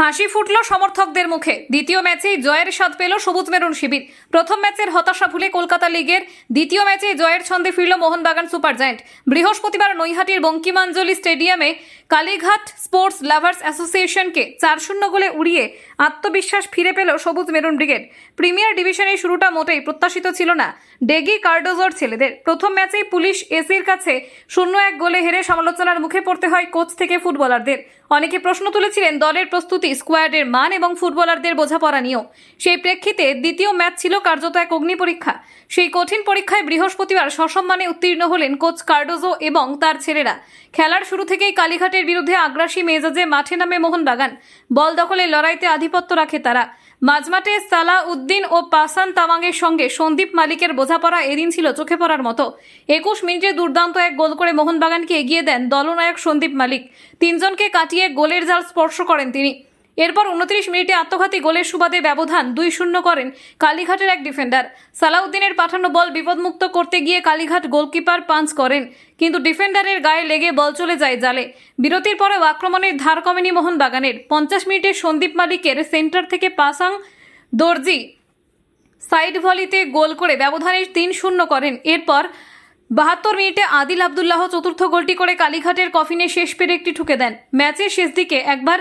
হাসি ফুটল সমর্থকদের মুখে। দ্বিতীয় ম্যাচেই জয়ের স্বাদ পেল সবুজ মেরুন শিবির। প্রথম ম্যাচের হতাশা ভুলে কলকাতা লিগের দ্বিতীয় ম্যাচে জয়ের ছন্দে ফিরল মোহনবাগান সুপার জায়েন্ট। বৃহস্পতিবার নৈহাটির বঙ্কিমাঞ্জলি স্টেডিয়ামে কালীঘাট স্পোর্টস লাভার্স অ্যাসোসিয়েশনকে চার শূন্য গোলে উড়িয়ে আত্মবিশ্বাস ফিরে পেল সবুজ মেরুন ব্রিগেড। প্রিমিয়ার ডিভিশনের শুরুটা মোটেই প্রত্যাশিত ছিল না। ডেগি কার্ডোজোর ছেলেদের। প্রথম ম্যাচেই পুলিশ এসির কাছে শূন্য এক গোলে হেরে সমালোচনার মুখে পড়তে হয় কোচ থেকে ফুটবলারদের। অনেকে প্রশ্ন তুলেছিলেন দলের প্রস্তুতি, স্কোয়াডের মান এবং ফুটবলারদের বোঝাপড়া নিয়েও। সেই প্রেক্ষিতে দ্বিতীয় ম্যাচ ছিল কার্যত এক অগ্নি পরীক্ষা। সেই কঠিন পরীক্ষায় বৃহস্পতিবার সসম্মানে উত্তীর্ণ হলেন কোচ কার্ডোজো এবং তার ছেলেরা। খেলার শুরু থেকেই কালীঘাটের বিরুদ্ধে আগ্রাসী মেজাজে মাঠে নামে মোহনবাগান। বল দখলের লড়াইতে আধিপত্য রাখে তারা। মাঝমাঠে সালা উদ্দিন ও পাসান তামাংয়ের সঙ্গে সন্দীপ মালিকের বোঝাপড়া এদিন ছিল চোখে পড়ার মতো। একুশ মিনিটে দুর্দান্ত এক গোল করে মোহনবাগানকে এগিয়ে দেন দলনায়ক সন্দীপ মালিক। তিনজনকে কাটিয়ে গোলের জাল স্পর্শ করেন তিনি। এরপর উনত্রিশ মিনিটে আত্মঘাতী গোলের সুবাদে ব্যবধান দুই শূন্য করেন কালীঘাটের এক ডিফেন্ডার। সালাউদ্দিনের পাঠানো বল বিপদমুক্ত করতে গিয়ে কালীঘাট গোলকিপার পাঞ্চ করেন, কিন্তু ডিফেন্ডারের গায়ে লেগে বল চলে যায় জালে। বিরতির পরেও আক্রমণের ধার কমেনি মোহনবাগানের। পঞ্চাশ মিনিটে সন্দীপ মালিকের সেন্টার থেকে পাসাং দর্জি সাইড ভলিতে গোল করে ব্যবধানের তিন শূন্য করেন। এরপর বাহাত্তর মিনিটে আদিল আবদুল্লাহ চতুর্থ গোলটি করে কালীঘাটের কফিনে শেষ পেরে একটি ঠুকে দেন। ম্যাচের শেষ দিকে একবার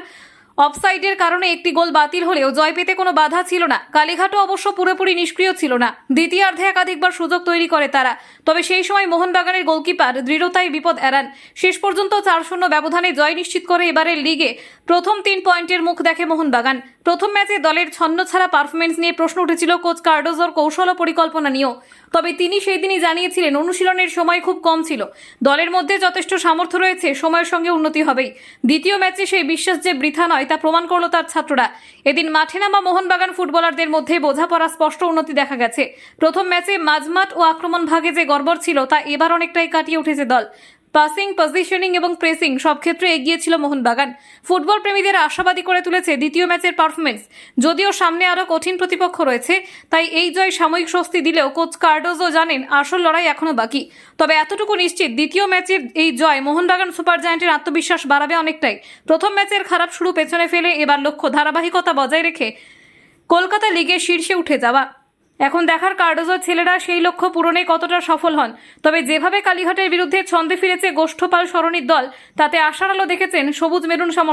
অফসাইডের কারণে একটি গোল বাতিল হলেও জয় পেতে কোনো বাধা ছিল না। কালীঘাটও অবশ্য পুরোপুরি নিষ্ক্রিয় ছিল না। দ্বিতীয়ার্ধে একাধিকবার সুযোগ তৈরি করে তারা। তবে সেই সময় মোহনবাগানের গোলকিপার দৃঢ়তায় বিপদ এড়ান। শেষ পর্যন্ত চার শূন্য ব্যবধানে জয় নিশ্চিত করে এবারের লিগে প্রথম তিন পয়েন্টের মুখ দেখে মোহনবাগান। প্রথম ম্যাচে দলের ছন্ন ছাড়া পারফরমেন্স নিয়ে প্রশ্ন উঠেছিল কোচ কার্ডোজোর কৌশল ও পরিকল্পনা নিয়েও। তবে তিনি সেই দিনই জানিয়েছিলেন, অনুশীলনের সময় খুব কম ছিল। দলের মধ্যে যথেষ্ট সামর্থ্য রয়েছে, সময়ের সঙ্গে উন্নতি হবেই। দ্বিতীয় ম্যাচে সেই বিশ্বাস যে বৃথা নয় তা প্রমাণ করল তার ছাত্ররা। এদিন মাঠে নামা মোহনবাগান ফুটবলারদের মধ্যে বোঝাপড়া স্পষ্ট উন্নতি দেখা গেছে। প্রথম ম্যাচে মাঝমাঠ ও আক্রমণ ভাগে যে গড়বড় ছিল, তা এবার অনেকটাই কাটিয়ে উঠেছে দল। পাসিং পজিশনিং এবং প্রেসিং সব ক্ষেত্রে এগিয়ে ছিল মোহনবাগান। ফুটবল প্রেমীদের আশাবাদী করে তুলেছে দ্বিতীয় ম্যাচের পারফরমেন্স যদিও সামনে আরও কঠিন প্রতিপক্ষ রয়েছে, তাই এই জয় সাময়িক স্বস্তি দিলেও কোচ কার্ডোজও জানেন আসল লড়াই এখনও বাকি। তবে এতটুকু নিশ্চিত, দ্বিতীয় ম্যাচের এই জয় মোহনবাগান সুপার জায়ান্টের আত্মবিশ্বাস বাড়াবে অনেকটাই। প্রথম ম্যাচের খারাপ শুরু পেছনে ফেলে এবার লক্ষ্য ধারাবাহিকতা বজায় রেখে কলকাতা লিগের শীর্ষে উঠে যাওয়া। এখন দেখার কার্ডোজোর ছেলেরা সেই লক্ষ্য পূরণে কতটা সফল হন। তবে যেভাবে কালীঘাটের বিরুদ্ধে ছন্দে ফিরেছে গোষ্ঠপাল সরণির দল, তাতে আশার আলো দেখেছেন সবুজ মেরুন সমর্থক।